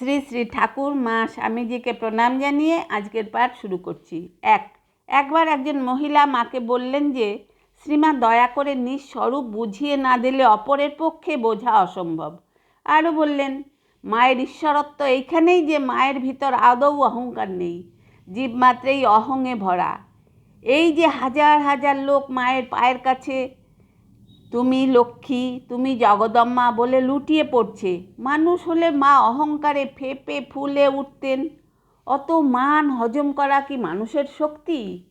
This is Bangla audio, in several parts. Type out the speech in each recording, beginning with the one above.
শ্রী শ্রী ঠাকুর মা স্বামীজিকে প্রণাম জানিয়ে আজকের পাঠ শুরু করছি। এক, একবার একজন মহিলা মাকে বললেন যে, শ্রীমা, দয়া করে নিজ স্বরূপ বুঝিয়ে না দিলে অপরের পক্ষে বোঝা অসম্ভব। আরও বললেন, মায়ের ঈশ্বরত্ব এইখানেই যে মায়ের ভিতর আদৌ অহংকার নেই জীব মাত্রেই অহংয়ে ভরা। এই যে হাজার হাজার লোক মায়ের পায়ের কাছে তুমি লক্ষ্মী, তুমি জগদম্মা বলে লুটিয়ে পড়ছে। মানুষ হলে মা অহংকারে ফেপে ফুলে উঠতেন। অত মান হজম করা কি মানুষের শক্তি?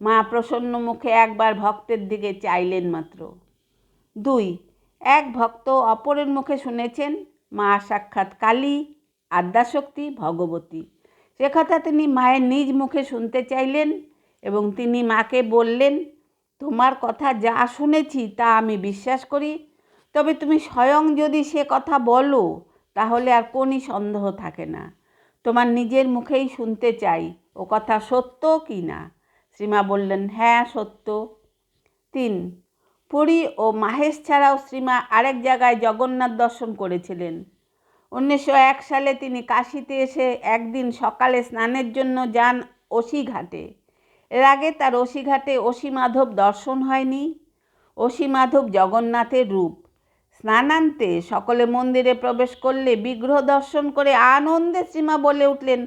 মা প্রসন্ন মুখে একবার ভক্তের দিকে চাইলেন মাত্র। দুই, এক ভক্ত অপরের মুখে শুনেছেন, মা সাক্ষাৎ কালী, আদ্যাশক্তি, ভগবতী। সে কথা তিনি মায়ের নিজ মুখে শুনতে চাইলেন এবং তিনি মাকে বললেন তোমার কথা যা শুনেছি তা আমি বিশ্বাস করি। তবে তুমি স্বয়ং যদি সে কথা বলো, তাহলে আর কোনই সন্দেহ থাকে না। তোমার নিজের মুখেই শুনতে চাই, ও কথা সত্য কি না? শ্রীমা বললেন হ্যাঁ সত্য। তিন, পুরী ও মাহেশ ছাড়াও শ্রীমা আরেক জায়গায় জগন্নাথ দর্শন করেছিলেন। উনিশশো এক সালে তিনি কাশিতে এসে একদিন সকালে স্নানের জন্য যান ওসি ঘাটে এর আগে তার ওসিঘাটে অসি মাধব দর্শন হয়নি। অসি মাধব জগন্নাথের রূপ। স্নানান্তে সকলে মন্দিরে প্রবেশ করলে বিগ্রহ দর্শন করে আনন্দে শ্রীমা বলে উঠলেন,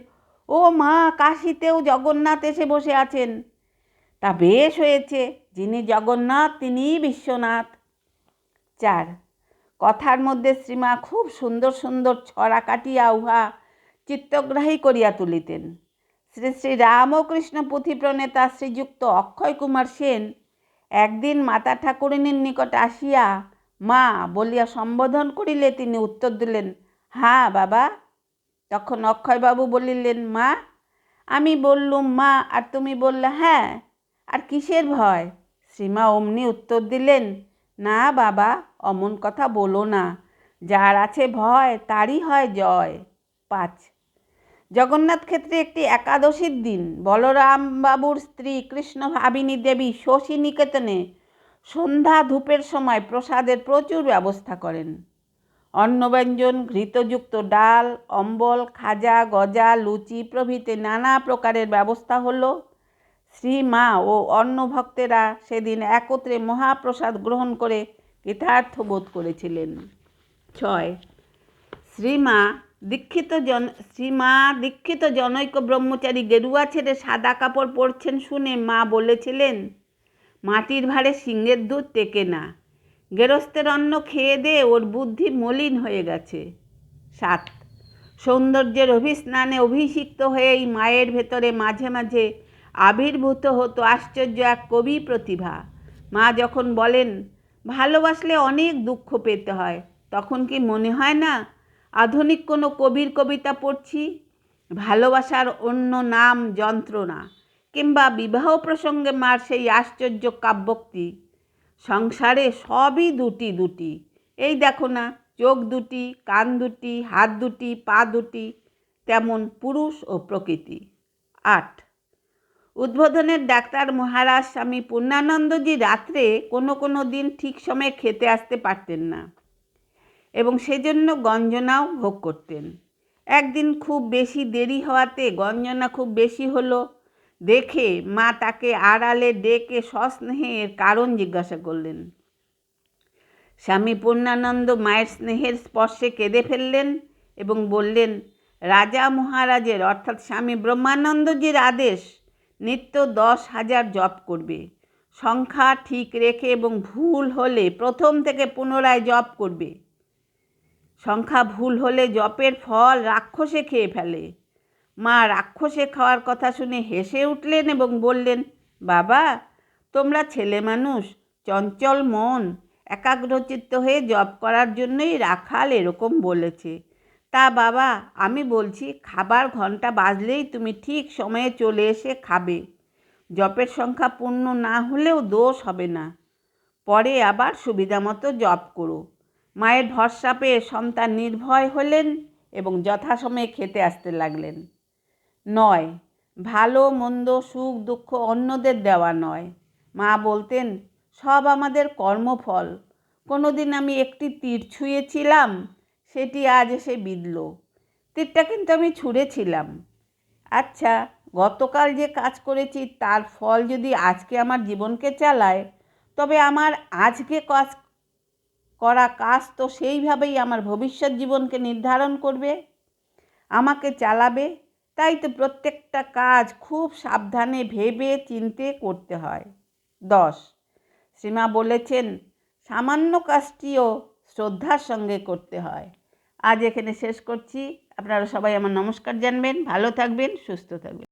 ও মা, কাশিতেও জগন্নাথ এসে বসে আছেন। তা বেশ হয়েছে, যিনি জগন্নাথ, তিনিই বিশ্বনাথ। চার, কথার মধ্যে শ্রীমা খুব সুন্দর সুন্দর ছড়া কাটিয়া উহা চিত্তগ্রাহী করিয়া তুলিতেন। শ্রী শ্রী রামকৃষ্ণ পুঁথি প্রণেতা শ্রীযুক্ত অক্ষয় কুমার সেন একদিন মাতা ঠাকুরিনীর নিকট আসিয়া, মা বলিয়া সম্বোধন করিলে তিনি উত্তর দিলেন হ্যাঁ বাবা। তখন অক্ষয়বাবু বলিলেন, মা, আমি বললুম, মা, আর তুমি বললে হ্যাঁ আর কিসের ভয়? শ্রীমা অমনি উত্তর দিলেন, না বাবা, অমন কথা বলো না, যার আছে ভয় তারই হয় জয়। পাঁচ জগন্নাথ ক্ষেত্রে একটি একাদশীর দিন। বলরাম বাবুর স্ত্রী কৃষ্ণ ভাবিনী দেবী শশী নিকেতনে সন্ধ্যা ধূপের সময় প্রসাদের প্রচুর ব্যবস্থা করেন। অন্নব্যঞ্জন, ঘৃতযুক্ত ডাল, অম্বল, খাজা, গজা, লুচি প্রভৃতি নানা প্রকারের ব্যবস্থা হলো। শ্রীমা ও অন্য ভক্তেরা সেদিন একত্রে মহাপ্রসাদ গ্রহণ করে কৃতার্থ বোধ করেছিলেন। ছয় শ্রীমা দীক্ষিত জন, শ্রীমা দীক্ষিত জনৈক ব্রহ্মচারী গেরুয়া ছেড়ে সাদা কাপড় পরছেন শুনে মা বলেছিলেন, মাটির ভারে সিংহের দুধ টেকে না। গেরস্তের অন্ন খেয়ে দে, ওর বুদ্ধি মলিন হয়ে গেছে। সাত, সৌন্দর্যের অভিস্নানে অভিষিক্ত হয়ে এই মায়ের ভেতরে মাঝে মাঝে আবির্ভূত হতো আশ্চর্য এক কবি প্রতিভা। মা যখন বলেন, ভালোবাসলে অনেক দুঃখ পেতে হয়, তখন কি মনে হয় না আধুনিক কোনো কবির কবিতা পড়ছি, ভালোবাসার অন্য নাম যন্ত্রণা, কিংবা বিবাহ প্রসঙ্গে মার সেই আশ্চর্য কাব্যক্তি, সংসারে সবই দুটি দুটি। এই দেখো না, চোখ দুটি, কান দুটি, হাত দুটি, পা দুটি, তেমন পুরুষ ও প্রকৃতি। আট। উদ্বোধনের ডাক্তার মহারাজ স্বামী পূর্ণানন্দজি রাত্রে কোনো কোনো দিন ঠিক সময়ে খেতে আসতে পারতেন না। এবং সেজন্য গঞ্জনাও ভোগ করতেন। একদিন খুব বেশি দেরি হওয়াতে গঞ্জনা খুব বেশি হলো। দেখে মা তাকে আড়ালে ডেকে সস্নেহে এর কারণ জিজ্ঞাসা করলেন। স্বামী পূর্ণানন্দ মায়ের স্নেহের স্পর্শে কেঁদে ফেললেন এবং বললেন, রাজা মহারাজের অর্থাৎ স্বামী ব্রহ্মানন্দজির আদেশ নিত্য দশ হাজার জপ করবে। সংখ্যা ঠিক রেখে এবং ভুল হলে প্রথম থেকে পুনরায় জপ করবে। সংখ্যা ভুল হলে জপের ফল রাক্ষসে খেয়ে ফেলে। মা রাক্ষসে খাওয়ার কথা শুনে হেসে উঠলেন এবং বললেন, বাবা, তোমরা ছেলে মানুষ, চঞ্চল মন, একাগ্রচিত্ত হয়ে জপ করার জন্যই রাখাল এরকম বলেছে। তা বাবা, আমি বলছি খাবার ঘণ্টা বাজলেই তুমি ঠিক সময়ে চলে এসে খাবে। জপের সংখ্যা পূর্ণ না হলেও দোষ হবে না। পরে আবার সুবিধা মতো জপ করো। মায়ের ভরসা পেয়ে সন্তান নির্ভয় হলেন এবং যথাসময়ে খেতে আসতে লাগলেন। নয়, ভালো, মন্দ, সুখ, দুঃখ অন্যদের দেওয়া নয়। মা বলতেন, সব আমাদের কর্মফল। কোনো দিন আমি একটি তীর ছুঁয়েছিলাম, সেটি আজ এসে বিঁধল। তীরটা কিন্তু আমি ছুঁড়েছিলাম। আচ্ছা গতকাল যে কাজ করেছি, তার ফল যদি আজকে আমার জীবনকে চালায়, তবে আমার আজকে কাজ করা কাজ তো সেইভাবেই আমার ভবিষ্যৎ জীবনকে নির্ধারণ করবে, আমাকে চালাবে। তাই তো প্রত্যেকটা কাজ খুব সাবধানে ভেবে চিনতে করতে হয়। দশ, শ্রীমা বলেছেন, সামান্য কাজটিও শ্রদ্ধার সঙ্গে করতে হয়। আজ এখানে শেষ করছি। আপনারা সবাই আমার নমস্কার জানবেন। ভালো থাকবেন, সুস্থ থাকবেন।